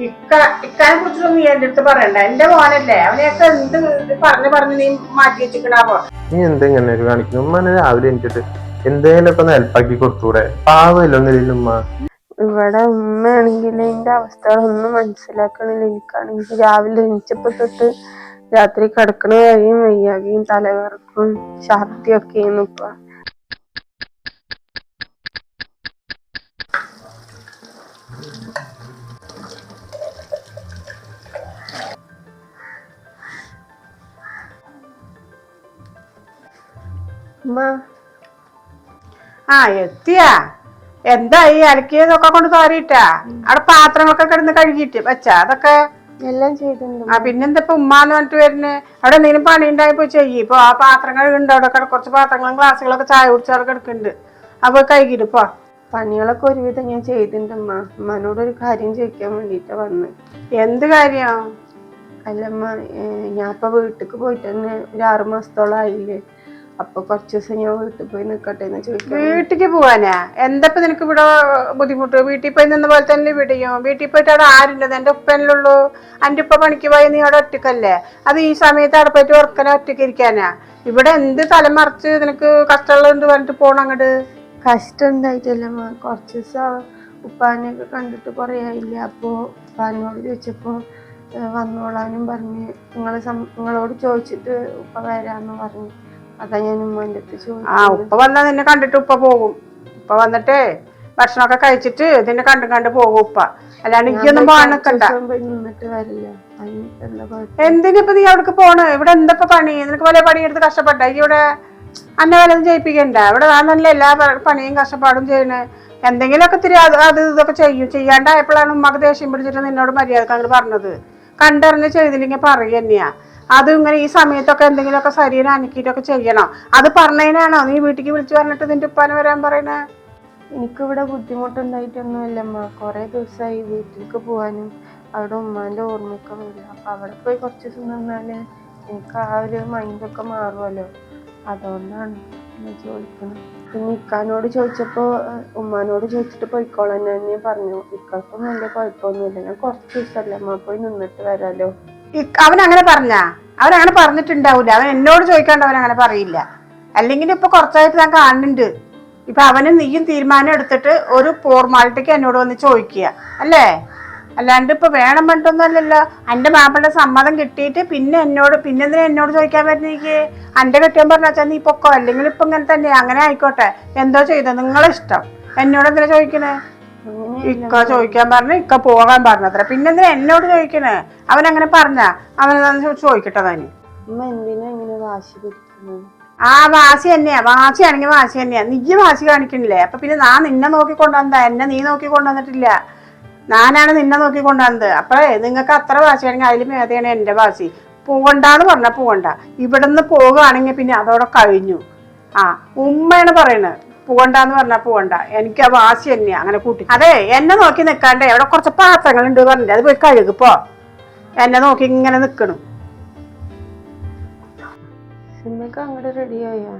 ഇക്ക ഇക്കാനെ കുറിച്ചൊന്നും നീ എന്റെ അടുത്ത് പറയണ്ട. എന്റെ മോനല്ലേ. അവനെയൊക്കെ എന്ത് പറഞ്ഞു പറഞ്ഞു പറഞ്ഞ് നീ മാറ്റി വെച്ചിക്കണാവോ നീ എന്തെങ്ങനെ കാണിക്കുന്നു? ഉമ്മനെ രാവിലെ എനിക്കിട്ട് എന്തെങ്കിലും ഒന്ന് ഹെൽപ്പാക്കി കൊടുത്തൂടെ? പാവമില്ലൊന്നില്ല ഉമ്മ? ഇവിടെ ഉമ്മയാണെങ്കിൽ എന്റെ അവസ്ഥകളൊന്നും മനസ്സിലാക്കണില്ല. എനിക്കാണെങ്കിൽ രാവിലെ എണീച്ചപ്പോ തൊട്ട് രാത്രി കിടക്കണ കഴിയും വയ്യാകെയും തലകറക്കും ഛർദിയൊക്കെ ഇപ്പൊ. ആ എത്തിയാ. എന്തായി അലക്കിയതൊക്കെ കൊണ്ട് തോരിയിട്ടാ? അവിടെ പാത്രങ്ങളൊക്കെ കിടന്ന് കഴുകിയിട്ട് വെച്ചാ അതൊക്കെ? എല്ലാം ചെയ്തിട്ടുണ്ട്. ആ പിന്നെന്താ ഇപ്പൊ ഉമ്മാന്ന് പറഞ്ഞിട്ട് വരുന്നത് അവിടെ എന്തെങ്കിലും പണി ഉണ്ടായപ്പോ ചെയ്യും. ഇപ്പൊ ആ പാത്രങ്ങൾ ഉണ്ട്? അവിടെ കുറച്ച് പാത്രങ്ങളും ഗ്ലാസ്സുകളൊക്കെ ചായ കുടിച്ചവിടെ കിടക്കുന്നുണ്ട്. അപ്പൊ കഴുകിയിട്ട് പോ. പണികളൊക്കെ ഒരുവിധം ഞാൻ ചെയ്തിട്ടുണ്ട് ഉമ്മ. ഉമ്മാനോട് ഒരു കാര്യം ചോദിക്കാൻ വേണ്ടിട്ടാ വന്ന്. എന്ത് കാര്യം? അല്ലമ്മ ഞാൻ ഇപ്പൊ വീട്ടിക്ക് പോയിട്ട് തന്നെ ഒരു ആറുമാസത്തോളം ആയില്ലേ. അപ്പൊ കുറച്ച് ദിവസം ഞാൻ വീട്ടിൽ പോയി നിക്കട്ടെ എന്ന് ചോദിക്കാം വീട്ടിക്ക് പോവാനാ? എന്താ ഇപ്പൊ നിനക്ക് ഇവിടെ ബുദ്ധിമുട്ട്? വീട്ടിൽ പോയി നിന്ന പോലെ തന്നെ വിടിയും വീട്ടിൽ പോയിട്ട് അവിടെ ആരുണ്ടത് എന്റെ ഉപ്പനല്ലുള്ളൂ എന്റെ ഉപ്പ പണിക്ക് പോയി നീ അവിടെ ഒറ്റക്കല്ലേ? അത് ഈ സമയത്ത് അവിടെ പോയിട്ട് ഉറക്കനെ ഒറ്റയ്ക്ക് ഇരിക്കാനാ? ഇവിടെ എന്ത് തലമറിച്ച് നിനക്ക് കഷ്ടമുള്ളത് പറഞ്ഞിട്ട് പോണം അങ്ങോട്ട് കഷ്ടം ഉണ്ടായിട്ടല്ല കുറച്ച് ദിവസം ഉപ്പാനെയൊക്കെ കണ്ടിട്ട് കുറേ ആയില്ല? അപ്പോ ഉപ്പാനോട് ചോദിച്ചപ്പോ വന്നോളാനും പറഞ്ഞ്. നിങ്ങളെ നിങ്ങളോട് ചോദിച്ചിട്ട് ഉപ്പ വരാന്ന് പറഞ്ഞു. അതാ ഞാൻ ഉമ്മാന്റെ അടുത്ത് ആ ഉപ്പ വന്നാ നിന്നെ കണ്ടിട്ട് ഉപ്പ പോകും. ഉപ്പ വന്നിട്ട് ഭക്ഷണമൊക്കെ കഴിച്ചിട്ട് നിന്നെ കണ്ടും കണ്ട് പോകും ഉപ്പ. അല്ലാണ്ട് എനിക്കൊന്നും പോകാൻ നിക്കണ്ട. ദിവസം പോയി നിന്നിട്ട് വരില്ല. അതിന് എന്താ കുഴപ്പം? എന്തിനിപ്പ നീ അവിടേക്ക് പോണ്? ഇവിടെ എന്താ ഇപ്പൊ പണി? നിനക്ക് വല്ല പണിയെടുത്ത് കഷ്ടപ്പെട്ട? ഈ ഇവിടെ അന്ന വല്ലതും ചെയ്യിപ്പിക്കണ്ട ഇവിടെ നല്ല എല്ലാ പ- പണിയും കഷ്ടപ്പാടും ചെയ്യണ. എന്തെങ്കിലുമൊക്കെ ഇത്തിരി അത് അത് ഇതൊക്കെ ചെയ്യും. ചെയ്യാണ്ടായപ്പോഴാണ് ഉമ്മക്ക് ദേഷ്യം പിടിച്ചിട്ട് നിന്നോട് മര്യാദ അങ്ങോട്ട് പറഞ്ഞത്. കണ്ടറിഞ്ഞ് ചെയ്തില്ലെങ്കിൽ പറയുക തന്നെയാ അത് ഇങ്ങനെ ഈ സമയത്തൊക്കെ എന്തെങ്കിലുമൊക്കെ ശരീരം അനക്കിയിട്ടൊക്കെ ചെയ്യണം. അത് പറഞ്ഞതിനാണോ? നീ വീട്ടിലേക്ക് വിളിച്ചു പറഞ്ഞിട്ട് നിന്റെ ഉപ്പാനെ വരാൻ പറയണേ? എനിക്കിവിടെ ബുദ്ധിമുട്ടുണ്ടായിട്ടൊന്നുമില്ല അമ്മ. കുറേ ദിവസമായി വീട്ടിലേക്ക് പോകാനും അവിടെ ഉമ്മാന്റെ ഓർമ്മയൊക്കെ അപ്പൊ അവിടെ പോയി കുറച്ച് ദിവസം നിന്നാൽ എനിക്ക് ആ ഒരു മൈൻഡൊക്കെ മാറുമല്ലോ. അതുകൊണ്ടാണ് ചോദിക്കുന്നത് പിന്നെ ഇക്കാനോട് ചോദിച്ചപ്പോൾ ഉമ്മാനോട് ചോദിച്ചിട്ട് പോയിക്കോളാൻ തന്നെ പറഞ്ഞു. ഇക്കൾക്കൊന്നും വലിയ കുഴപ്പമൊന്നുമില്ല. ഞാൻ കുറച്ച് ദിവസമല്ലേ അമ്മ പോയി നിന്നിട്ട് വരാലോ? ഇ- അവൻ അങ്ങനെ പറഞ്ഞ? അവൻ അങ്ങനെ പറഞ്ഞിട്ടുണ്ടാവൂല. അവൻ എന്നോട് ചോദിക്കാണ്ട് അവൻ അങ്ങനെ പറയില്ല. അല്ലെങ്കിൽ ഇപ്പൊ കുറച്ചായിട്ട് ഞാൻ കാണുന്നുണ്ട്. ഇപ്പൊ അവനും നീയും തീരുമാനം എടുത്തിട്ട് ഒരു ഫോർമാലിറ്റിക്ക് എന്നോട് വന്ന് ചോദിക്കുക. അല്ലേ? അല്ലാണ്ട് ഇപ്പൊ വേണം പറഞ്ഞിട്ടൊന്നും അല്ലല്ലോ. എന്റെ മാപ്പിളുടെ സമ്മതം കിട്ടിയിട്ട് പിന്നെ എന്നോട് പിന്നെ എന്തിനാ എന്നോട് ചോദിക്കാൻ പറ്റുന്നെനിക്ക് എന്റെ കെട്ടിയാൻ പറഞ്ഞാൽ നീ പൊക്കോ? അല്ലെങ്കിൽ ഇപ്പൊ ഇങ്ങനെ തന്നെ. അങ്ങനെ ആയിക്കോട്ടെ. എന്തോ ചെയ്തോ? നിങ്ങളെ ഇഷ്ടം. എന്നോട് എന്തിനാ ചോദിക്കണേ? ഇക്ക ചോദിക്കാൻ പറഞ്ഞു ഇക്ക പോകാൻ പറഞ്ഞത്ര. പിന്നെന്തിനാ എന്നോട് ചോദിക്കണേ? അവൻ അങ്ങനെ പറഞ്ഞ അവൻ ചോദിക്കട്ടെ എന്തിനാ ഇങ്ങനെ വാശി തന്നെയാ ആ വാശി തന്നെയാ. വാശിയാണെങ്കിൽ വാശി തന്നെയാ. നീ വാശി കാണിക്കണില്ലേ? അപ്പൊ പിന്നെ നാ നിന്നെ നോക്കി കൊണ്ടുവന്നതാ. എന്നെ നീ നോക്കി കൊണ്ടുവന്നിട്ടില്ല. ഞാനാണ് നിന്നെ നോക്കി കൊണ്ടുവന്നത്. അപ്പഴേ നിങ്ങൾക്ക് അത്ര വാശിയാണെങ്കിൽ അതിൽ മേതയാണ് എന്റെ വാശി? പോകണ്ടാന്ന് പറഞ്ഞാൽ പോകണ്ട. ഇവിടുന്ന് പോകുകയാണെങ്കിൽ പിന്നെ അതോടെ കഴിഞ്ഞു. ആ ഉമ്മയാണ് പറയണത് പോകണ്ടെന്ന് പറഞ്ഞാൽ പോകണ്ട എനിക്ക് ആ വാശി തന്നെയാണ് അങ്ങനെ കൂട്ടി. അതെ എന്നെ നോക്കി നിൽക്കാണ്ടേ അവിടെ കുറച്ച് പാത്രങ്ങളുണ്ട് പറഞ്ഞിട്ട് അത് പോയി കഴുകിപ്പോ എന്നെ നോക്കി ഇങ്ങനെ നിൽക്കണു അങ്ങോട്ട് റെഡിയായോ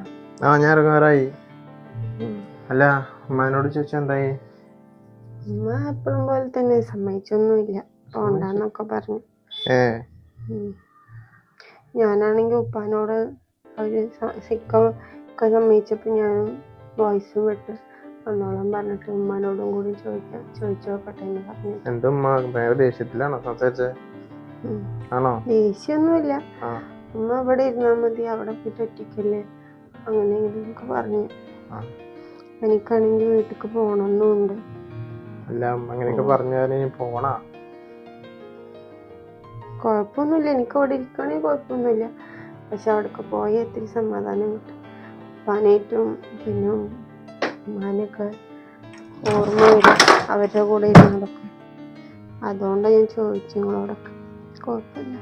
ആ ഞാൻ ഇറങ്ങാറായി. അല്ല ഉമ്മാനോട് ചോദിച്ചാ എന്തായി? ഉമ്മ എപ്പോഴും പോലെ തന്നെ സമ്മതിച്ചൊന്നുമില്ല. പോണ്ടെന്നൊക്കെ പറഞ്ഞു. ഏ. ഞാനാണെങ്കിൽ ഉപ്പാനോട് അവർ സിക്ക ഒക്കെ സമ്മതിച്ചപ്പോ ഞാൻ വോയിസും വിട്ട് വന്നോളം പറഞ്ഞിട്ട് ഉമ്മാനോടും കൂടി ചോദിക്കാം ചോദിച്ചു നോക്കട്ടെ എന്ന് പറഞ്ഞു. എന്റെ ഉമ്മ ഭയങ്കര ദേഷ്യത്തിലാണോ ആണോ? ദേഷ്യമൊന്നുമില്ല ആ. ഉമ്മ ഇവിടെ ഇരുന്നാൽ മതി അവിടെ പോയിട്ട് ഒറ്റയ്ക്കല്ലേ അങ്ങനെ ഇങ്ങനെയൊക്കെ പറഞ്ഞു. എനിക്കാണെങ്കിൽ വീട്ടിക്ക് പോകണമെന്നുണ്ട് അല്ല അങ്ങനെയൊക്കെ പറഞ്ഞാൽ ഇനി പോണാ? കുഴപ്പമൊന്നുമില്ല. എനിക്ക് അവിടെ ഇരിക്കണേ കുഴപ്പമൊന്നുമില്ല. പക്ഷെ അവിടെ പോയി ഇത്തിരി സമാധാനം കിട്ടും. ഉപ്പാനായിട്ടും പിന്നെ ഉമ്മാനൊക്കെ ഓർമ്മ വരും അവരുടെ കൂടെ ഇരുന്നതൊക്കെ. അതുകൊണ്ടാണ് ഞാൻ ചോദിച്ചു നിങ്ങളോടൊക്കെ. കുഴപ്പമില്ല.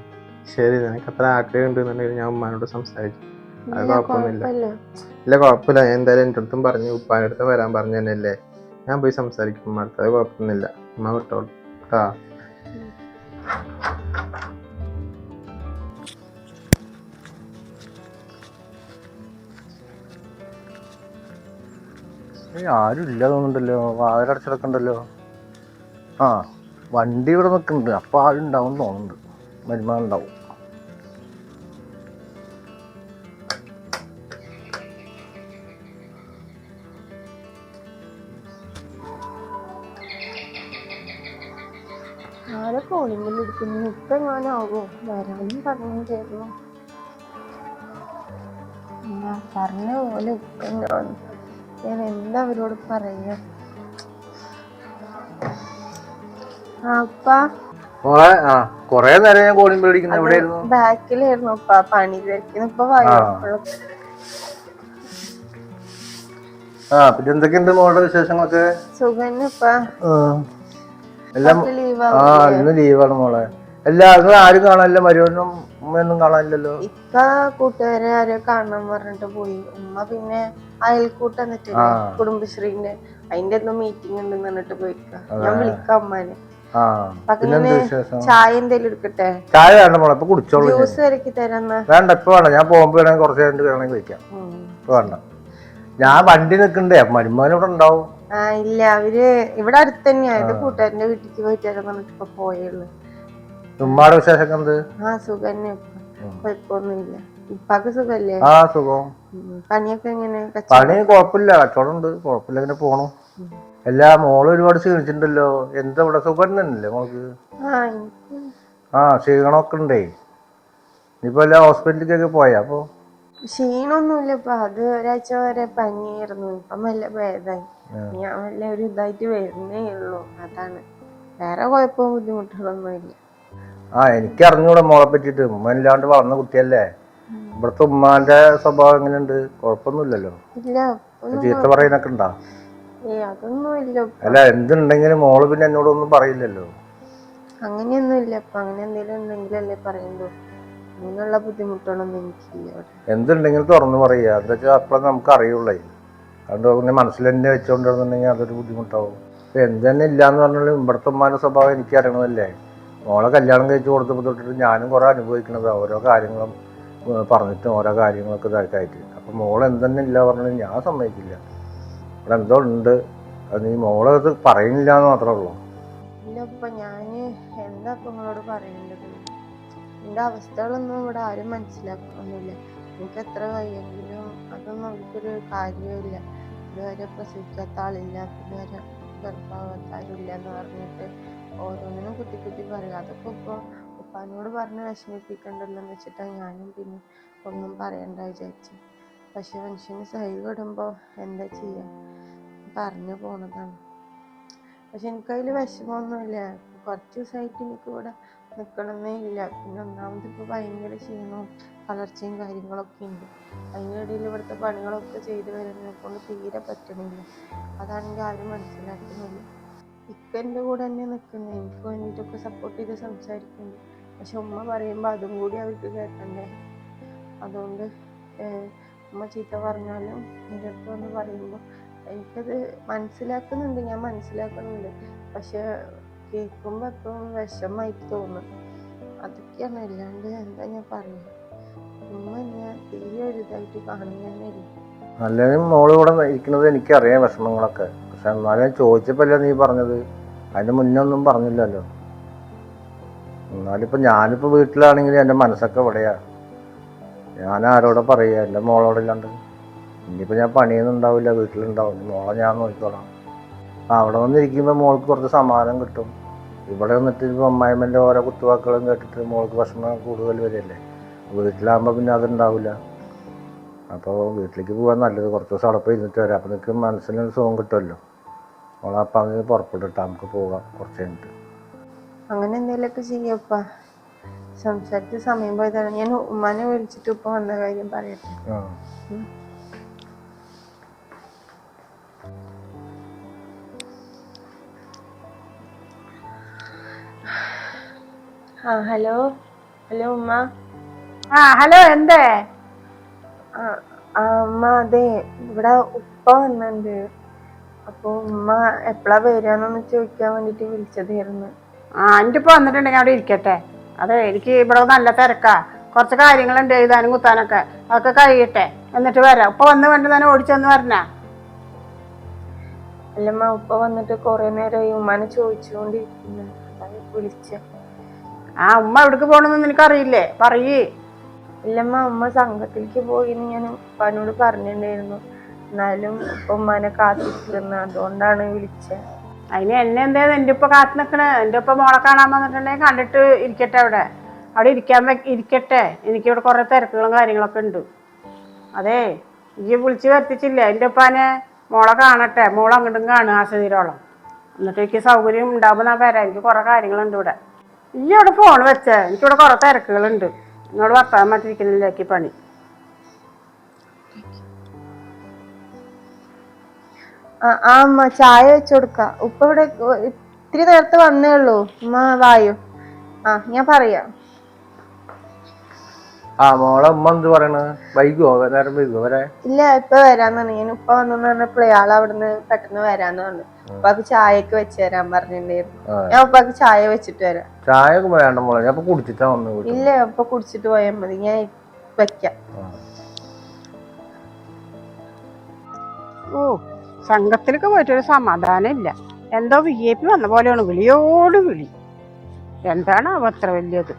ശരി നിനക്ക് അത്ര ആഗ്രഹം ഉണ്ടെന്നുണ്ടെങ്കിൽ ഞാൻ ഉമ്മാനോട് സംസാരിക്കും. അത് ഇല്ല, കുഴപ്പമൊന്നുമില്ല. കുഴപ്പമില്ല. ഇല്ല കുഴപ്പമില്ല. ഞാൻ എന്തായാലും എന്റെ അടുത്തും പറഞ്ഞു ഉപ്പാന്റെ അടുത്ത് വരാൻ പറഞ്ഞു തന്നെയല്ലേ. ഞാൻ പോയി സംസാരിക്കും ഉമ്മ അടുത്ത് അത് കുഴപ്പമൊന്നുമില്ല. ഉമ്മ വിട്ടോളൂ. കേട്ടാ ആരും ഇല്ല തോന്നുന്നുണ്ടല്ലോ. വാതിലടച്ചിടക്കണ്ടല്ലോ. ആ വണ്ടി ഇവിടെ നിൽക്കുന്നുണ്ട്. അപ്പോൾ ആളുണ്ടാവും തോന്നുന്നുണ്ട്. മരുമാൻ ഉണ്ടാവും എന്നാ പറഞ്ഞ പോലെ ഇപ്പൊ ഞാൻ ഞാൻ എന്താ അവരോട് പറയാ. ആ അപ്പ. മോളെ ആ കൊറേ നേരം ഞാൻ കോളിംഗ് എവിടെയായിരുന്നു? ബാക്കിലായിരുന്നു പണി തിരക്കുന്നു ഇപ്പൊ വയപ്പോഴും ആ. പിന്നെ എന്തൊക്കെയുണ്ട് മോളുടെ വിശേഷങ്ങളൊക്കെ? സുഖന്നപ്പ ആ. എല്ലാം ലീവാ ആ ഇന്ന് ലീവാണ് മോളെ. എല്ലാ ആരും കാണാനില്ല മരുവനും ഉമ്മയൊന്നും കാണാനില്ലല്ലോ? ഇക്ക കൂട്ടുകാരെ ആരോ കാണാൻ പറഞ്ഞിട്ട് പോയി. ഉമ്മ പിന്നെ അയൽക്കൂട്ടം എന്നിട്ടില്ലേ കുടുംബശ്രീന്റെ അതിന്റെ എന്തോ മീറ്റിംഗ് ഉണ്ടെന്ന് പറഞ്ഞിട്ട് പോയിക്ക ഞാൻ വിളിക്കാം അമ്മാനെ. ചായ എന്തേലും എടുക്കട്ടെ? ചായ വേണ്ട മോളെ ഇപ്പൊ കുടിച്ചോളൂ. ജ്യൂസ് ഇറക്കി തരാന്ന. വേണ്ട ഇപ്പൊ വേണ്ട. ഞാൻ പോകുമ്പോ വേണമെങ്കിൽ കുറച്ച് കഴിഞ്ഞിട്ട് വേണമെങ്കിൽ കഴിക്കാം ഇപ്പൊ വേണ്ട. ഞാൻ വണ്ടി നിൽക്കണ്ടേ? മരുമാൻ ഇവിടെ ഉണ്ടാവും. ആ ഇല്ല അവർ ഇവിടെ അടുത്ത് തന്നെയാ. എന്റെ കൂട്ടുകാരന്റെ വീട്ടിലേക്ക് പോയിട്ടാണ് പറഞ്ഞിട്ട് ഇപ്പൊ പോയുള്ളു ഉമ്മാടെ വിശേഷം എന്ത്? ആ സുഖന്നെ കുഴപ്പമൊന്നുമില്ല. സുഖല്ലേ? ആ സുഖം. പണിയൊക്കെ എങ്ങനെ? പണി കുഴപ്പമില്ല കച്ചവടം ഉണ്ട് കുഴപ്പമില്ല ഇങ്ങനെ പോണു. എല്ലാ മോൾ ഒരുപാട് ക്ഷീണിച്ചിട്ടുണ്ടല്ലോ. എന്താ ഇവിടെ സുഖം തന്നെയല്ലേ മോൾക്ക്? ആ ക്ഷീണമൊക്കെ ഉണ്ടേ. ഇനിയിപ്പോ എല്ലാ ഹോസ്പിറ്റലിലേക്കൊക്കെ പോയാ അപ്പൊ? ക്ഷീണൊന്നുമില്ല ഇപ്പൊ അത് ഒരാഴ്ച വരെ പനിയായിരുന്നു. ഇപ്പം നല്ല ഭേദമായി ഞാൻ വല്ല ഒരു ഇതായിട്ട് വരുന്നേ ഉള്ളൂ. അതാണ്. വേറെ കുഴപ്പവും ബുദ്ധിമുട്ടുകളൊന്നും ഇല്ല. ആ എനിക്ക് അറിഞ്ഞൂടെ മോളെ പറ്റിയിട്ട്. ഉമ്മ ഇല്ലാണ്ട് വളർന്ന കുട്ടിയല്ലേ. ഇവിടുത്തെ ഉമ്മാന്റെ സ്വഭാവം എങ്ങനെയുണ്ട്? കുഴപ്പമൊന്നുമില്ലല്ലോ. ഇല്ല ചീത്ത പറയുന്നൊക്കെ ഉണ്ടാ? അതൊന്നും ഇല്ല. അല്ല എന്തുണ്ടെങ്കിലും മോൾ പിന്നെ എന്നോടൊന്നും പറയില്ലല്ലോ. അങ്ങനെയൊന്നും ഇല്ല ഇപ്പൊ അങ്ങനെ എന്തെങ്കിലും ഉണ്ടെങ്കിലല്ലേ പറയുള്ളൂ. അങ്ങനെയുള്ള ബുദ്ധിമുട്ടുകളൊന്നും എനിക്കില്ല ഇവിടെ. എന്തുണ്ടെങ്കിലും തുറന്നു പറയുക. എന്താ അപ്പഴും നമുക്ക് അറിയുള്ളേ. അതുകൊണ്ട് പിന്നെ മനസ്സിൽ തന്നെ വെച്ചുകൊണ്ടിരുന്നുണ്ടെങ്കിൽ അതൊരു ബുദ്ധിമുട്ടാവും. ഇപ്പം എന്ത് തന്നെ ഇല്ലാന്ന് പറഞ്ഞാലും ഇവിടുത്തെ ഉമ്മാന്റെ സ്വഭാവം എനിക്ക് അറിയണമല്ലേ മോളെ കല്യാണം കഴിച്ച് കൊടുത്തപ്പോൾ തൊട്ടിട്ട് ഞാനും കുറേ അനുഭവിക്കണത്. ഓരോ കാര്യങ്ങളും പറഞ്ഞിട്ടും ഓരോ കാര്യങ്ങളൊക്കെ ഇതായിട്ടായിട്ട്. അപ്പം മോൾ എന്തെന്നെ ഇല്ല പറഞ്ഞാൽ ഞാൻ സമ്മതിക്കില്ല. ഇവിടെ എന്തോ ഉണ്ട്. അത് നീ മോളെ അത് പറയുന്നില്ല എന്ന് മാത്രമേ ഉള്ളൂ. ഇല്ല ഇപ്പൊ ഞാൻ എന്താ ഇപ്പൊ നിങ്ങളോട് പറയേണ്ടത്? എന്റെ അവസ്ഥകളൊന്നും ഇവിടെ ആരും മനസ്സിലാക്കുന്നില്ല. എനിക്ക് എത്ര വയ്യെങ്കിലും അതൊന്നും അവർക്കൊരു കാര്യമില്ല ഇതുവരെ പ്രസവിക്കാത്ത ആളില്ല ഇതുവരെ ഗർഭാവത്താരില്ല എന്ന് പറഞ്ഞിട്ട് ഓരോന്നിനും കുത്തി കുത്തി പറയുക. അതൊക്കെ ഇപ്പോൾ ഉപ്പാനോട് പറഞ്ഞ് വിഷമിപ്പിക്കണ്ടല്ലോ എന്ന് വെച്ചിട്ടാണ് ഞാനും പിന്നെ ഒന്നും പറയണ്ട വിചാരിച്ചു. പക്ഷെ മനുഷ്യന് സഹി വിടുമ്പോൾ എന്താ ചെയ്യുക പറഞ്ഞു പോണതാണ്. പക്ഷെ എനിക്കതിൽ വിഷമമൊന്നുമില്ല കുറച്ച് ദിവസമായിട്ട് എനിക്ക് ഇവിടെ നിൽക്കണമെന്നേ ഇല്ല. പിന്നെ ഒന്നാമത് ഇപ്പോൾ ഭയങ്കര ക്ഷീണവും തളർച്ചയും കാര്യങ്ങളൊക്കെ ഉണ്ട്. അതിനിടയിൽ ഇവിടുത്തെ പണികളൊക്കെ ചെയ്ത് വരുന്നതിനെ കൊണ്ട് തീരെ പറ്റണില്ല. അതാണെങ്കിൽ ആരും മനസ്സിലാക്കുന്നില്ല ഇക്ക എന്റെ കൂടെ തന്നെ നിൽക്കുന്നത് എനിക്ക് വേണ്ടിയിട്ടൊക്കെ സപ്പോർട്ട് ചെയ്ത് സംസാരിക്കുന്നുണ്ട്. പക്ഷെ ഉമ്മ പറയുമ്പോൾ അതും കൂടി അവർക്ക് കേൾക്കണ്ടേ? അതുകൊണ്ട് ഉമ്മ ചീത്ത പറഞ്ഞാലും എന്റെ അടുത്ത് വന്ന് പറയുമ്പോൾ എനിക്കത് മനസ്സിലാക്കുന്നുണ്ട് ഞാൻ മനസ്സിലാക്കുന്നുണ്ട്. പക്ഷെ കേൾക്കുമ്പോൾ എപ്പോഴും വിഷമായിട്ട് തോന്നും. അതൊക്കെയാണ് അല്ലാണ്ട് എന്താ ഞാൻ പറയുക ഉമ്മ ഞാൻ തീരെ ഒരു ഇതായിട്ട് കാണുന്നതന്നെ ഇല്ല അല്ലെങ്കിൽ മോൾ ഇവിടെ ഇരിക്കുന്നത് എനിക്കറിയാം വിഷമങ്ങളൊക്കെ. പക്ഷെ എന്നാലും ചോദിച്ചപ്പോഴല്ലേ നീ പറഞ്ഞത്. അതിന് മുന്നേ ഒന്നും പറഞ്ഞില്ലല്ലോ. എന്നാലിപ്പോൾ ഞാനിപ്പോൾ വീട്ടിലാണെങ്കിൽ എന്റെ മനസ്സൊക്കെ ഇവിടെയാ. ഞാൻ ആരോടെ പറയുക എന്റെ മോളോടില്ലാണ്ട്. ഇനിയിപ്പോൾ ഞാൻ പണിയൊന്നും ഉണ്ടാവില്ല വീട്ടിലുണ്ടാവും. മോളെ ഞാൻ നോക്കിക്കോളാം. അവിടെ വന്നിരിക്കുമ്പോൾ മോൾക്ക് കുറച്ച് സമാധാനം കിട്ടും. ഇവിടെ വന്നിട്ട് ഇപ്പോൾ അമ്മായിമ്മന്റെ ഓരോ കുത്തുവാക്കുകളും കേട്ടിട്ട് മോൾക്ക് ഭക്ഷണം കൂടുതൽ വരില്ലേ വീട്ടിലാകുമ്പോൾ പിന്നെ അതുണ്ടാവില്ല. അപ്പോൾ വീട്ടിലേക്ക് പോകാൻ നല്ലത് കുറച്ച് ദിവസം അവിടെ ഇരുന്നിട്ട് വരാം. അപ്പോൾ നിനക്ക് മനസ്സിനൊരു സുഖം കിട്ടുമല്ലോ. അപ്പം അതിന് പുറപ്പെട്ടിട്ട് നമുക്ക് പോകാം കുറച്ച് കഴിഞ്ഞിട്ട്. അങ്ങനെ എന്തെങ്കിലുമൊക്കെ ചെയ്യപ്പ. സംസാരിച്ച് സമയം പോയതാണ്. ഞാൻ ഉമ്മാനെ വിളിച്ചിട്ട് ഇപ്പൊ വന്ന കാര്യം പറയട്ടെ. ആ. ഹലോ? ഹലോ ഉമ്മ? ആ ഹലോ എന്തേ? അമ്മ അതെ ഇവിടെ ഉപ്പ വന്നിട്ടുണ്ട് അപ്പൊ ഉമ്മ എപ്പോഴാ വരാന്നൊന്ന് ചോദിക്കാൻ വേണ്ടിട്ട് വിളിച്ചതായിരുന്നു. ആ എന്റെ ഇപ്പോൾ വന്നിട്ടുണ്ടെങ്കിൽ അവിടെ ഇരിക്കട്ടെ. അതെ എനിക്ക് ഇവിടെ നല്ല തിരക്കാ. കുറച്ച് കാര്യങ്ങളുണ്ട് എഴുതാനും കുത്താനൊക്കെ. അതൊക്കെ കഴിയട്ടെ. എന്നിട്ട് വരാം. ഉപ്പ വന്ന് വേണ്ട തന്നെ ഓടിച്ചെന്ന് പറഞ്ഞാ. അല്ലമ്മ ഉപ്പ വന്നിട്ട് കുറെ നേരമായി ഉമ്മാനെ ചോദിച്ചുകൊണ്ടിരിക്കുന്നു. വിളിച്ച. ആ ഉമ്മ എവിടേക്ക് പോകണമെന്ന് നിനക്കറിയില്ലേ പറയേ. ഇല്ലമ്മ ഉമ്മ സംഘത്തിലേക്ക് പോയിന്ന് ഞാൻ ഉപ്പാനോട് പറഞ്ഞിട്ടുണ്ടായിരുന്നു. എന്നാലും ഉപ്പ ഉമ്മാനെ കാത്തിരിക്കുന്നു. അതുകൊണ്ടാണ് വിളിച്ചത് അതിന് എന്നെ എന്തേ എന്റെ ഇപ്പൊ കാത്തു നിൽക്കണ എന്റെ ഇപ്പൊ മോളെ കാണാൻ വന്നിട്ടുണ്ടെങ്കിൽ കണ്ടിട്ട് ഇരിക്കട്ടെ അവിടെ. അവിടെ ഇരിക്കാൻ ഇരിക്കട്ടെ. എനിക്കിവിടെ കുറേ തിരക്കുകളും കാര്യങ്ങളൊക്കെ ഉണ്ട്. അതെ ഈ വിളിച്ച് വരുത്തിച്ചില്ല? എന്റെ ഉപ്പാനെ മോളെ കാണട്ടെ. മോളെ അങ്ങോട്ടും കാണുക ആശുപത്രിയോളം എന്നിട്ട് എനിക്ക് സൗകര്യം ഉണ്ടാകുമ്പോൾ ഞാൻ വരാം. എനിക്ക് കുറേ കാര്യങ്ങളുണ്ട് ഇവിടെ. ഈ അവിടെ ഫോൺ വെച്ചേ. എനിക്കിവിടെ കുറേ തിരക്കുകളുണ്ട്. നിങ്ങളോട് വർത്താൻ മാറ്റിരിക്കുന്നില്ലേക്ക് പണി. ആ അമ്മ ചായ വെച്ചു കൊടുക്ക. ഉപ്പ ഇവിടെ ഇത്തിരി നേരത്തെ വന്നേ ഉള്ളൂ. ഉമ്മ വായു? ആ ഞാൻ പറയാം. ആ മോളെ ഉമ്മ എന്ത് പറയണ്? വൈകുവോ നേരം വൈകുവോ വരെ ഇല്ല ഇപ്പൊ വരാന്നാണ്. ഞാൻ ഉപ്പ വന്നെന്ന് പറഞ്ഞപ്പോ ആൾ അവിടുന്ന് പെട്ടെന്ന് വരാന്ന് പറഞ്ഞു. ഉപ്പാക്ക് ചായക്ക് വെച്ച് തരാൻ പറഞ്ഞിട്ടുണ്ടായിരുന്നു. ഞാൻ ഉപ്പാക്ക് ചായ വെച്ചിട്ട് വരാം. ചായ വേണ്ട മോളെ. ഞാൻ കുടിച്ചിട്ടാ വന്നു ഇല്ല ഇപ്പൊ കുടിച്ചിട്ട് പോയാൽ മതി. ഞാൻ വെക്കാം. ഓ. സംഘത്തിലൊക്കെ പോയിട്ടൊരു സമാധാനം ഇല്ല എന്തോ വി ഐ പി വന്ന പോലെയാണ്. വിളിയോട് വിളി. എന്താണ് അവ അത്ര വലിയത്?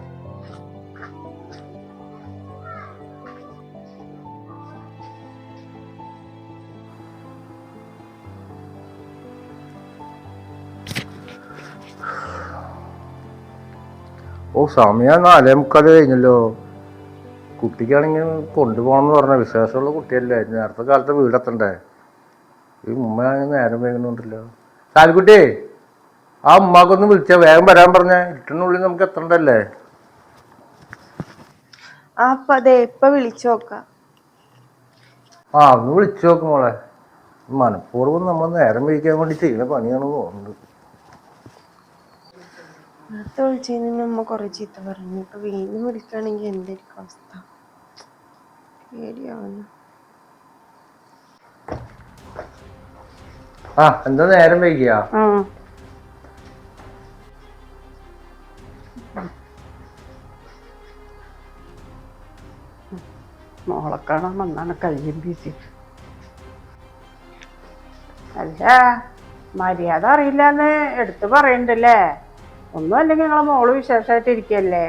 ഓ സമയം നാലേ മുക്കാൽ കഴിഞ്ഞല്ലോ. കുട്ടിക്കാണെങ്കിൽ കൊണ്ടുപോകണം എന്ന് പറഞ്ഞ വിശേഷമുള്ള കുട്ടിയല്ലേ? നേരത്തെ കാലത്ത് വീടെത്തണ്ടേ? ഈ ഉമ്മയാണെങ്കിൽ നേരം വേഗുന്നുണ്ടല്ലോ സാലിക്കുട്ടി ആ ഉമ്മാക്കൊന്ന് വിളിച്ച വേഗം വരാൻ പറഞ്ഞ ഇരുട്ടിനുള്ളിൽ നമുക്ക് എത്തണ്ടല്ലേ ആ അപ്പൊ അതെ ഇപ്പൊ വിളിച്ചു നോക്കാം. ആ ഒന്ന് വിളിച്ചു നോക്ക് മോളെ. മനഃപൂർവം നമ്മൾ നേരം വിളിക്കാൻ വേണ്ടി ചെയ്യുന്ന പണിയാണ് തോന്നുന്നത് നേരത്തെ വിളിച്ചതിന് അമ്മ കൊറേ ചീത്ത പറഞ്ഞു. ഇപ്പൊ വീണ്ടും വിളിക്കുകയാണെങ്കിൽ എന്തായിരിക്കും അവസ്ഥ? പേടിയാവുന്നു. എന്താ നേരം വൈകിയ. മോളെ കാണാൻ വന്നാണ് കയ്യും ബീസി അല്ല മര്യാദ അറിയില്ലാന്ന് എടുത്തു പറയണ്ടല്ലേ? ഒന്നും അല്ലെങ്കിൽ നിങ്ങളെ മോൾ വിശേഷമായിട്ട് ഇരിക്കല്ലേ?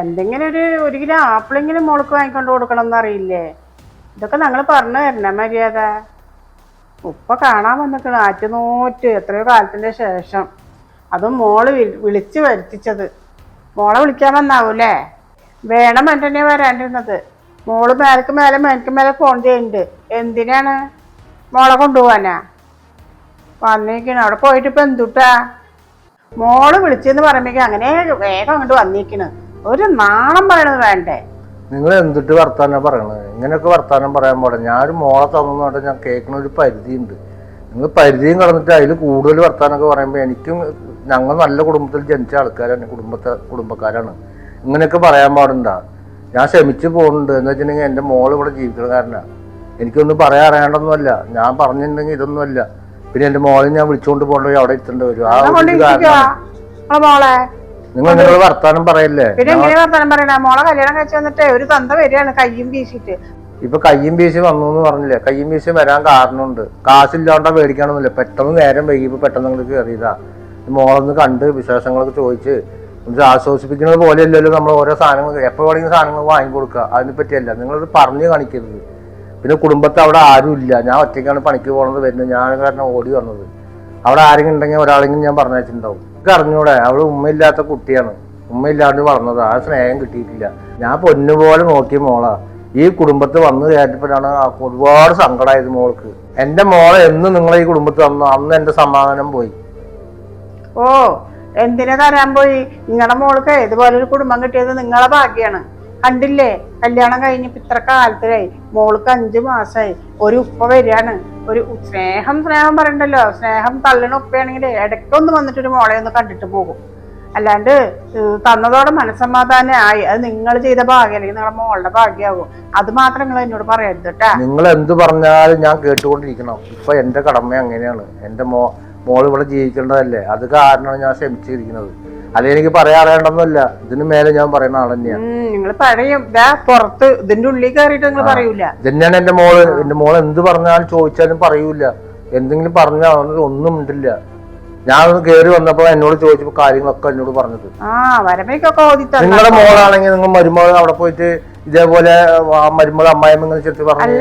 എന്തെങ്കിലും ഒരു ഒരു കിലോ ആപ്പിളെങ്കിലും മോൾക്ക് വാങ്ങിക്കൊണ്ട് കൊടുക്കണം എന്നറിയില്ലേ ഇതൊക്കെ ഞങ്ങൾ പറഞ്ഞു തരണേ മര്യാദ. ഉപ്പ കാണാൻ വന്നിക്കണ് ആറ്റുനോറ്റ് എത്രയോ കാലത്തിന്റെ ശേഷം. അതും മോൾ വിളിച്ചു വരുത്തിച്ചത്. മോളെ വിളിക്കാൻ വന്നാവൂലേ? വേണം എന്നെ വരാണ്ടിരുന്നത്. മോൾ മേലക്ക് മേലെ മേലക്ക് മേലെ ഫോൺ ചെയ്യുന്നുണ്ട് എന്തിനാണ് മോളെ കൊണ്ടുപോവാനാ വന്നിരിക്കണം അവിടെ പോയിട്ട് ഇപ്പം എന്തുട്ടാ? മോൾ വിളിച്ചെന്ന് പറയുമ്പോഴേക്കും അങ്ങനെ വേഗം അങ്ങോട്ട് വന്നിരിക്കണ് ഒരു നാണം പറയണത് വേണ്ടേ? നിങ്ങൾ എന്തിട്ട് വർത്താനം പറയണത് ഇങ്ങനെയൊക്കെ വർത്താനം പറയാൻ പാടില്ല. ഞാനൊരു മോളെ തന്നു ഞാൻ കേൾക്കുന്ന ഒരു പരിധിയുണ്ട്. നിങ്ങൾ പരിധിയും കടന്നിട്ട് അതിൽ കൂടുതൽ വർത്താനമൊക്കെ പറയുമ്പോൾ എനിക്കും ഞങ്ങൾ നല്ല കുടുംബത്തിൽ ജനിച്ച ആൾക്കാരാണ് കുടുംബത്തെ കുടുംബക്കാരാണ്. ഇങ്ങനെയൊക്കെ പറയാൻ പാടുണ്ട. ഞാൻ ശ്രമിച്ചു പോകുന്നുണ്ട്. എന്ന് വെച്ചിട്ടുണ്ടെങ്കിൽ എന്റെ മോൾ ഇവിടെ ജീവിക്കുന്ന കാരനാണ് എനിക്കൊന്നും പറയാൻ അറിയാണ്ടൊന്നുമല്ല. ഞാൻ പറഞ്ഞിട്ടുണ്ടെങ്കിൽ ഇതൊന്നുമല്ല. പിന്നെ എന്റെ മോളെ ഞാൻ വിളിച്ചുകൊണ്ട് പോകേണ്ടി അവിടെ എത്തേണ്ടി വരും. ആ ഒരു കാരണം. നിങ്ങൾ നിങ്ങൾ വർത്താനം പറയല്ലേ? പിന്നെ എങ്ങനെ വർത്താനം പറയണ മോളെ കല്യാണം കഴിച്ചു വന്നിട്ട് ഒരു തന്ത വരികയാണ് കയ്യും വീശിട്ട് ഇപ്പൊ കയ്യും വീശി വന്നു എന്ന് പറഞ്ഞില്ലേ? കയ്യും വീശി വരാൻ കാരണമുണ്ട്. കാശില്ലാണ്ടാ മേടിക്കണമെന്നില്ല പെട്ടെന്ന് നേരം വൈകി പെട്ടെന്ന് നിങ്ങൾ കയറിയതാ മോളൊന്ന് കണ്ട് വിശേഷങ്ങളൊക്കെ ചോദിച്ച് ആശ്വസിപ്പിക്കുന്നത് പോലെയല്ലല്ലോ നമ്മൾ ഓരോ സാധനങ്ങൾ എപ്പോ വേണമെങ്കിലും സാധനങ്ങൾ വാങ്ങിക്കൊടുക്കുക അതിനെ പറ്റിയല്ല. നിങ്ങളത് പറഞ്ഞു കാണിക്കരുത്. പിന്നെ കുടുംബത്തെ അവിടെ ആരും ഇല്ല. ഞാൻ ഒറ്റയ്ക്കാണ് പണിക്ക് പോണത് വരുന്നത്. ഞാൻ കാരണം ഓടി വന്നത്. അവിടെ ആരെങ്കിലും ഉണ്ടെങ്കിൽ ഒരാളെങ്കിലും ഞാൻ പറഞ്ഞിട്ടുണ്ടാവും എനിക്ക് അറിഞ്ഞൂടെ അവൾ ഉമ്മയില്ലാത്ത കുട്ടിയാണ്. ഉമ്മയില്ലാണ്ട് വളർന്നത് ആ സ്നേഹം കിട്ടിയിട്ടില്ല. ഞാൻ പൊന്നുപോലെ നോക്കിയ മോളാ. ഈ കുടുംബത്ത് വന്നു കയറ്റപ്പോഴാണ് ഒരുപാട് സങ്കടമായത് മോൾക്ക്. എന്റെ മോളെ എന്ന് നിങ്ങളെ ഈ കുടുംബത്ത് വന്നു അന്ന് എന്റെ സമാധാനം പോയി. ഓ എന്തിനാ തരാൻ പോയി? നിങ്ങളുടെ മോൾക്ക് ഇതുപോലെ ഒരു കുടുംബം കിട്ടിയത് നിങ്ങളെ ഭാഗ്യാണ്. കണ്ടില്ലേ? കല്യാണം കഴിഞ്ഞിപ്പോ ഇത്ര കാലത്തിലായി. മോൾക്ക് അഞ്ചു മാസമായി ഒരു ഉപ്പ വരികയാണ്. ഒരു സ്നേഹം സ്നേഹം പറയണ്ടല്ലോ. സ്നേഹം തള്ളണ ഉപ്പയാണെങ്കിൽ ഇടയ്ക്കൊന്ന് വന്നിട്ടൊരു മോളെ ഒന്ന് കണ്ടിട്ട് പോകും. അല്ലാണ്ട് തന്നതോടെ മനസ്സമാധാനം ആയി. അത് നിങ്ങൾ ചെയ്ത ഭാഗ്യം അല്ലെങ്കിൽ നിങ്ങളുടെ മോളുടെ ഭാഗ്യമാകും. അത് മാത്രം നിങ്ങൾ എന്നോട് പറയരുത് കേട്ടാ നിങ്ങൾ എന്ത് പറഞ്ഞാലും ഞാൻ കേട്ടുകൊണ്ടിരിക്കണം. ഇപ്പൊ എന്റെ കടമ അങ്ങനെയാണ്. എന്റെ മോ മോൾ ഇവിടെ ജീവിക്കേണ്ടതല്ലേ. അത് കാരണമാണ് ഞാൻ ക്ഷമിച്ചിരിക്കുന്നത്. അത് എനിക്ക് പറയാൻ അറിയണമെന്നല്ല ഇതിന് മേലെ ഞാൻ പറയുന്ന ആൾ തന്നെയാണ് നിങ്ങൾ പറയും. ദാ പുറത്ത് ഇതിന്റെ ഉള്ളിൽ കയറിയിട്ട് നിങ്ങൾ പറയൂല. ഇതന്നെയാണ് എന്റെ മോൾ. എന്റെ മോൾ എന്ത് പറഞ്ഞാലും ചോദിച്ചാലും പറയൂല. എന്തെങ്കിലും പറഞ്ഞാൽ ഒന്നും ഉണ്ടില്ല ഞാൻ ഒന്ന് കയറി വന്നപ്പോ എന്നോട് ചോദിച്ചപ്പോ കാര്യങ്ങളൊക്കെ എന്നോട് പറഞ്ഞത്. നിങ്ങളുടെ മോളാണെങ്കിൽ നിങ്ങൾ മരുമകൾ അവിടെ പോയിട്ട് ഇതേപോലെ മരുമകൾ അമ്മായിമ്മ ഇങ്ങനെ ചെറുത്ത് പറഞ്ഞു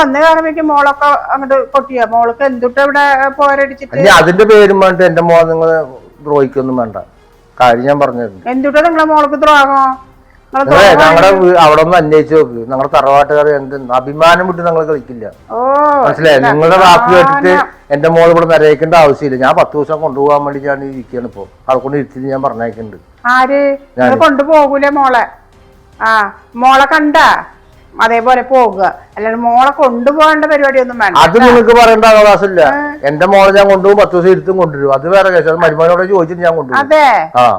വന്ന കാണുമ്പോഴേക്കും മോളൊക്കെ അങ്ങോട്ട് കൊട്ടിയ മോൾക്ക് എന്തുട്ട് ഇവിടെ പോരടിച്ചിട്ട്? അതിന്റെ പേരും വേണ്ട എന്റെ മോൾ നിങ്ങൾ ദ്രോഹിക്കൊന്നും വേണ്ട. കാര്യം ഞാൻ പറഞ്ഞത്. എന്തുട്ടാ നിങ്ങളെ മോൾക്ക് ദ്രോഹം? ഞങ്ങളുടെ അവിടെ ഒന്ന് അന്വേഷിച്ച് നോക്ക്. ഞങ്ങളുടെ തറവാട്ടുകാർ എന്ത് അഭിമാനം വിട്ട് ഞങ്ങൾ കളിക്കില്ല. മനസ്സിലായി? നിങ്ങളുടെ വാക്ക് കേട്ടിട്ട് എന്റെ മോൾ ഇവിടെ നിരയിക്കേണ്ട ആവശ്യമില്ല. ഞാൻ പത്ത് ദിവസം കൊണ്ടുപോകാൻ വേണ്ടി ഞാൻ ഇരിക്കുകയാണ് ഇപ്പൊ. അവിടെ കൊണ്ട് ഇരുത്തി ഞാൻ പറഞ്ഞേക്കുന്നുണ്ട്. ആര്? കൊണ്ടുപോകൂലേ മോളെ? ആ മോളെ കണ്ട? അതേപോലെ പോകുക. അല്ലാണ്ട് മോളെ കൊണ്ടുപോകേണ്ട പരിപാടിയൊന്നും വേണ്ട അത് നിങ്ങൾക്ക് പറയേണ്ട അവകാശമില്ല എന്റെ മോളെ ഞാൻ കൊണ്ടുപോകും പത്ത് ദിവസം ഇരുത്തും കൊണ്ടുവരും. അത് വേറെ കേസ്. അത് മരുമോനോട് ചോദിച്ചിട്ട് ഞാൻ കൊണ്ടുപോകും അതെ.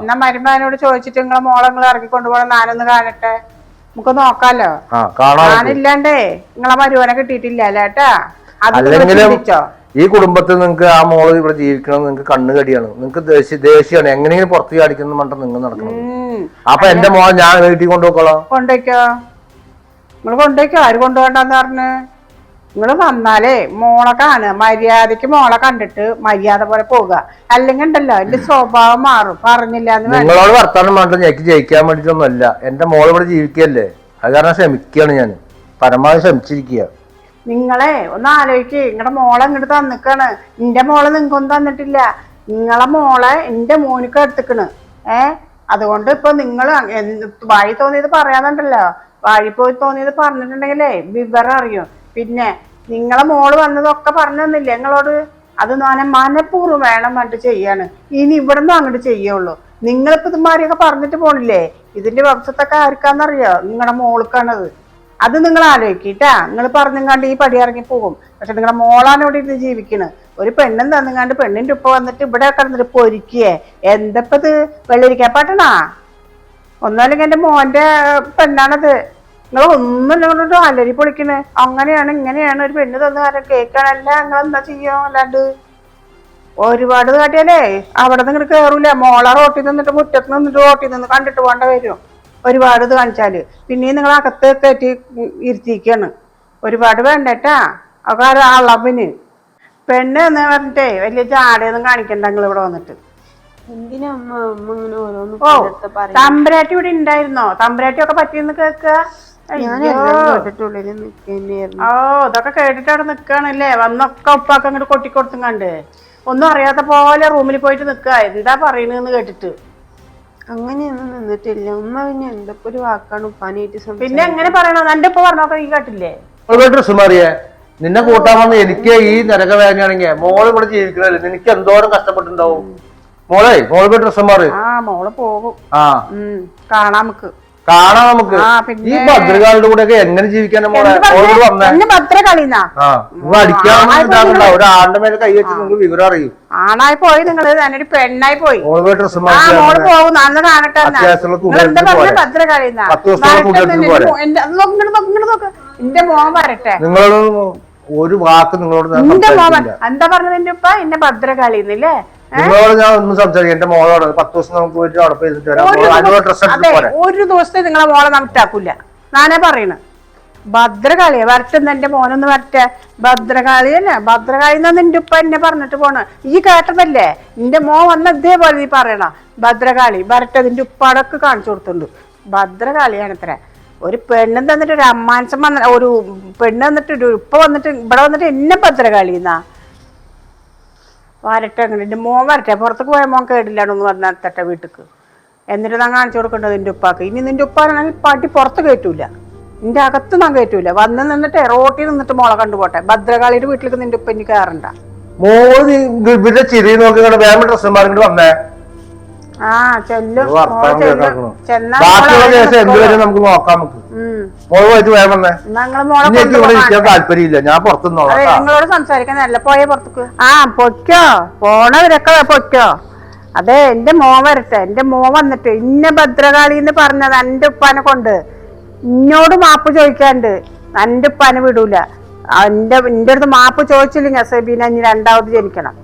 എന്നാ മരുമാനോട് ചോദിച്ചിട്ട് നിങ്ങളെ മോളെ നിങ്ങൾ ഇറക്കി കൊണ്ടുപോകണം ഞാനൊന്ന് കാണട്ടെ. നമുക്ക് നോക്കാലോ. ഞാനില്ലാണ്ടേ നിങ്ങളെ മരുവനെ കിട്ടിയിട്ടില്ല അല്ലേട്ടാ അല്ലെങ്കിലും ഈ കുടുംബത്തിൽ നിങ്ങൾക്ക് ആ മോൾ ഇവിടെ ജീവിക്കണം നിങ്ങൾക്ക് കണ്ണു കടിയാണ്. നിങ്ങൾക്ക് ദേഷ്യ ദേഷ്യമാണ്. എങ്ങനെയെങ്കിലും പുറത്തു കാണിക്കുന്ന നിങ്ങൾ നടക്കണം അപ്പൊ എന്റെ മോളെ ഞാൻ വീട്ടിൽ കൊണ്ടുപോക്കോളാം കൊണ്ടുവയ്ക്കോ നിങ്ങൾ കൊണ്ടുപോയിക്കോ ആര് കൊണ്ടുപോകണ്ടെന്ന് പറഞ്ഞ്? നിങ്ങൾ വന്നാലേ മോളെ കാണുക. മര്യാദയ്ക്ക് മോളെ കണ്ടിട്ട് മര്യാദ പോലെ പോവുക അല്ലെങ്കിൽ ഉണ്ടല്ലോ എന്റെ സ്വഭാവം മാറും. പറഞ്ഞില്ല എന്ന് നിങ്ങളോട് വർത്താനം വേണ്ട ഞെക്ക് ജയിക്കാൻ വേണ്ടിയിട്ടൊന്നുമല്ല. എന്റെ മോൾ ഇവിടെ ജീവിക്കല്ലേ അത് കാരണം ശ്രമിക്കുകയാണ് ഞാൻ പരമാവധി ശ്രമിച്ചിരിക്കുക നിങ്ങളെ ഒന്ന് ആലോചിക്ക്. നിങ്ങളുടെ മോളെ ഇങ്ങോട്ട് തന്നിക്കാണ്. എന്റെ മോളെ നിങ്ങൾക്കൊന്നും തന്നിട്ടില്ല. നിങ്ങളെ മോളെ എന്റെ മോനിക്ക് എടുത്തിക്കണ്. ഏ? അതുകൊണ്ട് ഇപ്പൊ നിങ്ങൾ വായി തോന്നിയത് പറയാന്നുണ്ടല്ലോ വഴി പോയി തോന്നിയത് പറഞ്ഞിട്ടുണ്ടെങ്കിലേ വിവരം അറിയും. പിന്നെ നിങ്ങളെ മോൾ വന്നതൊക്കെ പറഞ്ഞു തന്നില്ല നിങ്ങളോട് അത് ഞാൻ മനഃപൂർവം വേണം പറഞ്ഞിട്ട് ചെയ്യാണ് ഇനി ഇവിടെ നിന്ന് അങ്ങോട്ട് ചെയ്യുള്ളൂ. നിങ്ങളിപ്പോ ഇതുമാരിയൊക്കെ പറഞ്ഞിട്ട് പോണില്ലേ? ഇതിന്റെ വംശത്തൊക്കെ ആർക്കാന്നറിയോ? നിങ്ങളുടെ മോൾക്കാണത്. അത് നിങ്ങൾ ആലോചിക്കട്ടാ. നിങ്ങൾ പറഞ്ഞുങ്ങാണ്ട് ഈ പടി ഇറങ്ങി പോകും. പക്ഷെ നിങ്ങളുടെ മോളാണ് ഇവിടെ ഇരുന്ന് ജീവിക്കണ്. ഒരു പെണ്ണും തന്നുങ്ങാണ്ട് പെണ്ണിന്റെ ഉപ്പ വന്നിട്ട് ഇവിടെ കിടന്നിട്ട് പൊരിക്കേ. എന്തപ്പത്? വെള്ളിരിക്കാപ്പാട്ടണാ ഒന്നല്ലെങ്കിൽ എന്റെ മോന്റെ പെണ്ണാണത്. നിങ്ങൾ ഒന്നും നിങ്ങളോട് അലരി പൊളിക്കണേ. അങ്ങനെയാണ് ഇങ്ങനെയാണ് ഒരു പെണ്ണ് തന്നു കാരണം കേൾക്കണല്ല നിങ്ങൾ എന്താ ചെയ്യോ അല്ലാണ്ട്? ഒരുപാട് കാട്ടിയാലേ അവിടെ നിന്ന് കയറൂല മോളെ റോട്ടിൽ നിന്നിട്ട് മുറ്റത്ത് നിന്നിട്ട് റോട്ടിൽ നിന്ന് കണ്ടിട്ട് പോകേണ്ട വരും. ഒരുപാട് ഇത് കാണിച്ചാൽ പിന്നെയും നിങ്ങൾ അകത്ത് കയറ്റി ഇരുത്തിക്കാണ്. ഒരുപാട് വേണ്ടട്ടാ. ഒക്കെ അളവിന്. പെണ്ണ് എന്ന് പറഞ്ഞിട്ടേ വലിയ ജാടയൊന്നും കാണിക്കണ്ട നിങ്ങൾ ഇവിടെ വന്നിട്ട്. എന്തിനാ അമ്മ? അമ്മ ഇങ്ങനെ ഓരോന്ന് ഓ എടുത്ത് പറയും തമ്പുരാട്ടി ഇവിടെ ഉണ്ടായിരുന്നോ? തമ്പുരാട്ടി ഒക്കെ പറ്റിയെന്ന് കേക്കുക ഞാൻ അയ്യോ. എല്ലാം കേട്ടിട്ടുള്ളിൽ നിൽക്കുന്നതായിരുന്നു ഓ ഇതൊക്കെ കേട്ടിട്ട് അവിടെ നിക്കാണല്ലേ? വന്നൊക്കെ ഉപ്പാക്ക അങ്ങോട്ട് കൊട്ടിക്കൊടുത്തും കണ്ട്. ഒന്നും അറിയാത്ത പോലെ റൂമിൽ പോയിട്ട് നിക്കുക എന്താ പറയണെന്ന് കേട്ടിട്ട്. അങ്ങനെയൊന്നും നിന്നിട്ടില്ല. ഉമ്മ പിന്നെ എന്തൊക്കെ ഒരു വാക്കാണ് ഉപ്പാനായിട്ട് പിന്നെ എങ്ങനെ പറയണോ? എന്റെ ഉപ്പ പറഞ്ഞൊക്കെ ഈ കേട്ടില്ലേ? ഡ്രസ് മാറിയേ. നിന്നെ കൂട്ടാൻ വന്ന് എനിക്ക് ഈ നരക വേദനയാണെങ്കിൽ മോൾ ഇവിടെ ജീവിക്കണല്ലേ? നിനക്ക് എന്തോരം കഷ്ടപ്പെട്ടുണ്ടാവും മോളെ മോൾ പോയി ഡ്രസ് മാറി. ആ മോൾ പോകും. ആ. കാണാം നമുക്ക്. കാണാം നമുക്ക്. ഈ. ഭദ്രകാളുടെ കൂടെ ഒക്കെ എങ്ങനെ ജീവിക്കാനാ മോളെ? മോളോട്? വന്നേ നിങ്ങൾ ഒരാളുടെ മേലെ കൈ വെച്ച് നിങ്ങൾക്ക് വിവരം അറിയും. ആണായി പോയി നിങ്ങൾ. നല്ലൊരു പെണ്ണായി പോയി. മോൾ പോയി ഡ്രസ് ആ മോൾ പോകും അന്ന് കാണട്ടെ നിങ്ങൾ എന്റെ മോൻ വരട്ടെ. നിങ്ങളോട് ഒരു വാക്ക് നിങ്ങളോട് എന്താ പറഞ്ഞത് എന്റെ ഉപ്പ? എന്നെ ഭദ്ര കളിന്നില്ലേ? നിങ്ങളോട് ഞാൻ ഒന്നും സംസാരിക്കും. എന്റെ മോളോട്. പത്ത് ദിവസം നമുക്ക് പോയിട്ട് അവിടെ പോയി ഇരുന്നിട്ട് വരാം. മോൾ എടുത്ത് പോരെ. ഒരു ദിവസത്തെ നിങ്ങളെ മോളെ നമുക്കാക്കൂല ഞാനേ പറയണ. ഭദ്രകാളിയെ വരട്ടെന്ന് എന്റെ മോനൊന്ന് വരട്ടെ. ഭദ്രകാളി തന്നെ ഭദ്രകാളി എന്നാ നിന്റെ ഉപ്പ എന്നെ പറഞ്ഞിട്ട് പോണ? ഈ കേട്ടതല്ലേ? നിന്റെ മോൻ വന്ന ഇതേപോലെ നീ പറയണ. ഭദ്രകാളി വരട്ടെ നിന്റെ ഉപ്പാടൊക്കെ കാണിച്ചു കൊടുത്തിട്ടുണ്ട്. ഭദ്രകാളിയാണ് ഇത്ര ഒരു പെണ്ണ് തന്നിട്ട് ഒരു അമ്മാൻസം വന്ന ഒരു പെണ്ണ് തന്നിട്ട് ഒരു ഉപ്പ വന്നിട്ട് ഇവിടെ വന്നിട്ട് എന്നെ ഭദ്രകാളി എന്നാ? വരട്ടെ അങ്ങനെ. എന്റെ മോൻ വരട്ടെ. പുറത്തേക്ക് പോയ മോൻ കേടില്ലാണ്ടൊന്ന് വന്നാൽ തട്ടെ വീട്ടിക്ക്. എന്നിട്ട് ഞാൻ കാണിച്ചു കൊടുക്കേണ്ടത് എന്റെ ഉപ്പാക്ക്. ഇനി നിന്റെ ഉപ്പാണെങ്കിൽ പാട്ടി പുറത്ത് കയറ്റൂല. എന്റെ അകത്ത് ഞാൻ കയറ്റൂല. വന്ന് നിന്നിട്ട് റോട്ടിൽ നിന്നിട്ട് മോളെ കണ്ടുപോട്ടെ. ഭദ്രകാളിയുടെ വീട്ടിലേക്ക് നിന്റെ ഉപ്പ ഇനി കയറണ്ട. മോൾ ഇവിടെ ചിരി നോക്കി വേറെ ഡ്രസ്സും വന്നേ. ബാക്കിയുള്ള കേസ് നിൽക്കുള്ളൂ. നമുക്ക് നോക്കാം നമുക്ക്. ഉം. മോൾ പോയിട്ട് വേഗം വന്നേ. എന്നാ നിങ്ങൾ മോളെ ഇനി എനിക്ക് ഇവിടെ ഇരിക്കാൻ താല്പര്യമില്ല. ഞാൻ പുറത്തുനിന്നോളാം സംസാരിക്കാനല്ല പോയ പുറത്തേക്ക്. ആ പൊയ്ക്കോ. പോണവരൊക്കെ പൊയ്ക്കോ. അതെ എന്റെ മോൻ വരട്ടെ. എന്റെ മോൻ വന്നിട്ട് ഇന്ന ഭദ്രകാളി എന്ന് പറഞ്ഞത് എന്റെ ഉപ്പാനെ കൊണ്ട്. ഇന്നോട് മാപ്പ് ചോദിക്കാണ്ട്. എന്റെ ഉപ്പാനെ വിടൂല. എന്റെ എന്റെ അടുത്ത് മാപ്പ് ചോദിച്ചില്ലെങ്കിൽ സബീന ഇനി രണ്ടാമത് ജനിക്കണം.